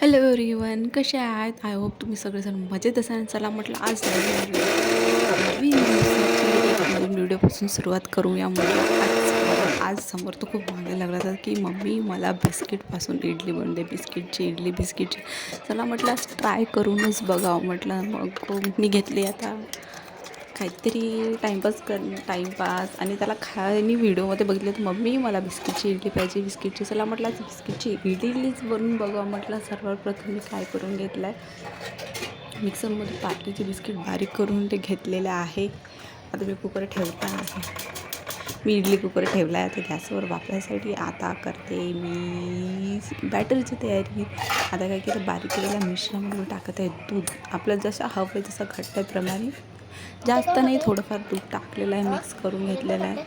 Hello everyone कसे आहात? I hope तुम्ही सगळेजण मजेत असाल. चला म्हटलं आज नवीन नवीन व्हिडिओपासून सुरुवात करूया म्हटलं. आज आज समोर तो खूप मागे लागला होता की मम्मी मला बिस्किटपासून इडली बनते बिस्किटची इडली बिस्किटची चला म्हटलं आज ट्राय करूनच बघावं म्हटलं. मग मी घेतली आता? काहीतरी टाईमपास कर टाईमपास आणि त्याला खायनी व्हिडिओमध्ये बघितलं तर मम्मी मला बिस्किटची इडली पाहिजे बिस्किटची. चला म्हटलं आज बिस्किटची इडलीच बनवून बघा. म्हटलं सर्वात प्रथम मी काय करून घेतलं आहे मिक्सरमध्ये पार्टीचे बिस्किट बारीक करून ते घेतलेलं आहे. आता मी कुकर ठेवता आहे. मी इडली कुकर ठेवला आहे आता गॅसवर वापरायसाठी आता करते मी बॅटरची तयारी. आता काय केलं बारीक केलेल्या मिश्रणामध्ये टाकत आहे दूध. आपलं जसं हवं आहे तसं घट्ट्याप्रमाणे जास्त नाही थोडंफार दूध टाकलेलं आहे मिक्स करून घेतलेलं आहे.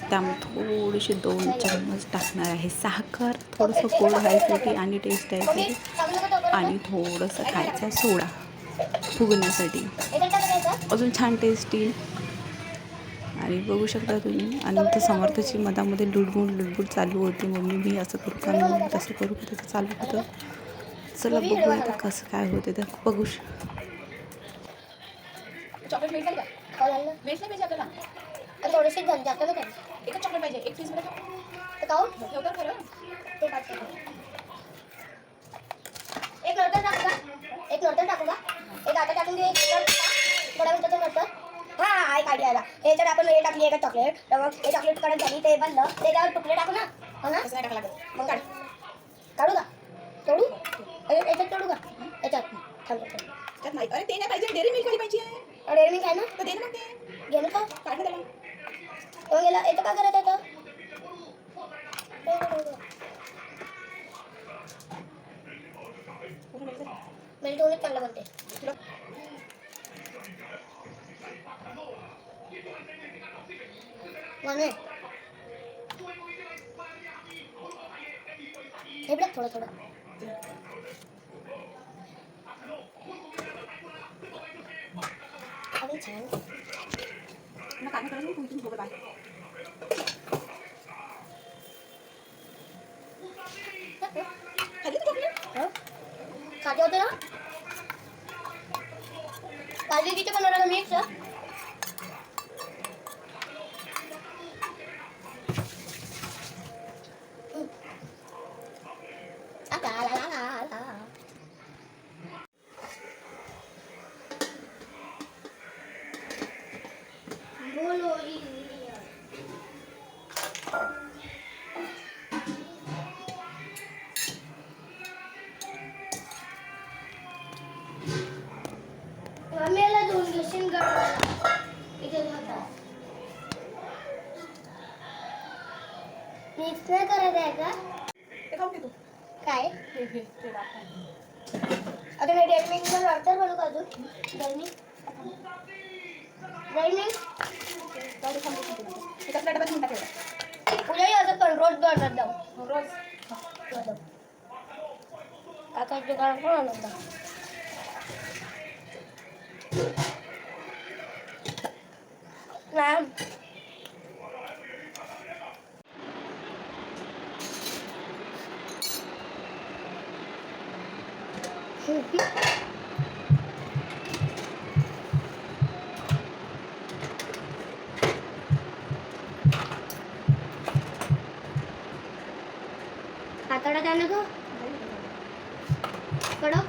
त्यामध्ये थोडीशी दोन चम्मच टाकणार आहे. साखर थोडंसं गोड व्हायसाठी आणि टेस्ट यायसाठी आणि थोडंसं खायचा सोडा फुगण्यासाठी. अजून छान टेस्ट येईल आणि बघू शकता तुम्ही आणि तर समर्थची मधामध्ये लुडबुड लुडबुड चालू होती. मम्मी मी असं करू का? मी तसं करू का? तसं चालू होतं. चला बघू आता कसं काय होते तर बघू शक चॉकलेट मिळेल का? हो झालं मिळेल नाही पाहिजे आपल्याला. तर थोडेसे जण जास्त ना काही एकच चॉकलेट पाहिजे एक फ्रीजमध्ये ठेव. तर काहून ठेवतो खरं ते पाच एक नंतर टाकू का? एक नंतर टाकू का? एक आता टाकून दे एक. थोड्या मिनिटाच्या नंतर. हा हा एक आयडिया आला. ह्याच्यात आपण हे टाकली एक चॉकलेट तर मग हे चॉकलेट कडक झाली ते बनलं. त्याच्यावर तुकडे टाकू ना. हो ना? नाही टाका लागत मग काढ. काढू का? तोडू? अरे याच्यात तोडू का? याच्यात. थांब नाही. अरे ते नाही पाहिजे. डेअरी मिल्क वाली पाहिजे आहे अरे मी काय ना? तर दे ना ते घे ना का? काढ ना त्याला मग याला याचं काय करायचं याचं हे का? म्हणजे चांगलं बनते म्हणून हे बघ थोडं थोडं. अरे छान पुन्हा काढणं करायचं तू मिक्स नाही करायचं आहे का? ते खाऊन घे तू काय? हे घे ते दाखव. आता मी डेड मिक्स वर वाटतं बोलू का अजून. हे कसल्या डब्यात घेऊन टाक उद्याही असं पण. रोज बनवत जाऊ. एवढं. रोज. आता दुकानात पण आणत जाऊ नाही पातळा द्या ना कडक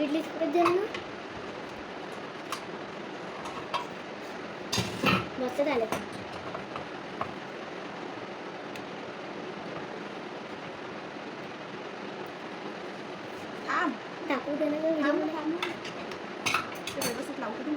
इडली परत द्या ना मस्त झालं थांब. टाकू दे ना थांब ना, व्हिडिओ थांब ना. ते व्यवस्थित लावतो तू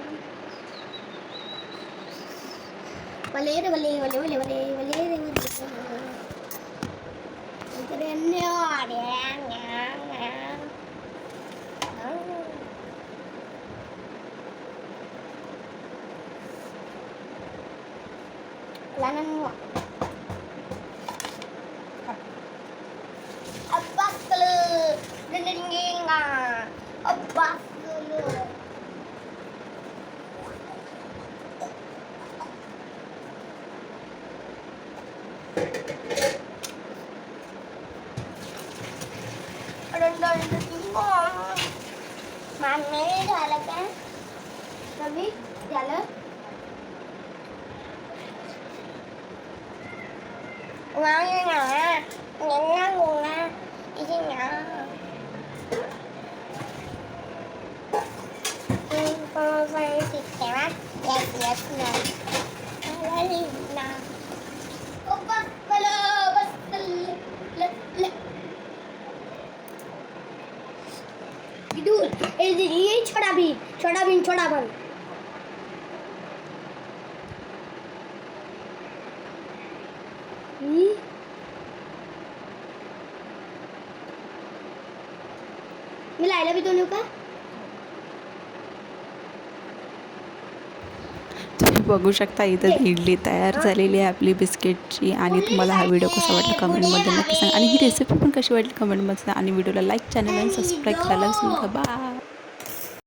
Lanan mo. Abbasulu. Nananginga. Abbasulu. Mami, झालं काय? कभी झालं का मम्मी झालं वांग ना नन्ना गोना इथे ना Yes, yes, no. ना ओ बस बलो बस ल ल ल विदुर ए दे ये छोटा भीम छोटा भीम छोटा भीम हम्म मी लायला भी दोनों का तुम्ही बघू शकता इथं इडली तयार झालेली आहे आपली बिस्किटची आणि तुम्हाला हा व्हिडिओ कसा वाटला कमेंटमध्ये नक्की सांगा. आणि ही रेसिपी पण कशी वाटली कमेंटमध्ये सांगा. आणि व्हिडिओला लाईक चॅनल आणि सबस्क्राईब करायला नका. बाय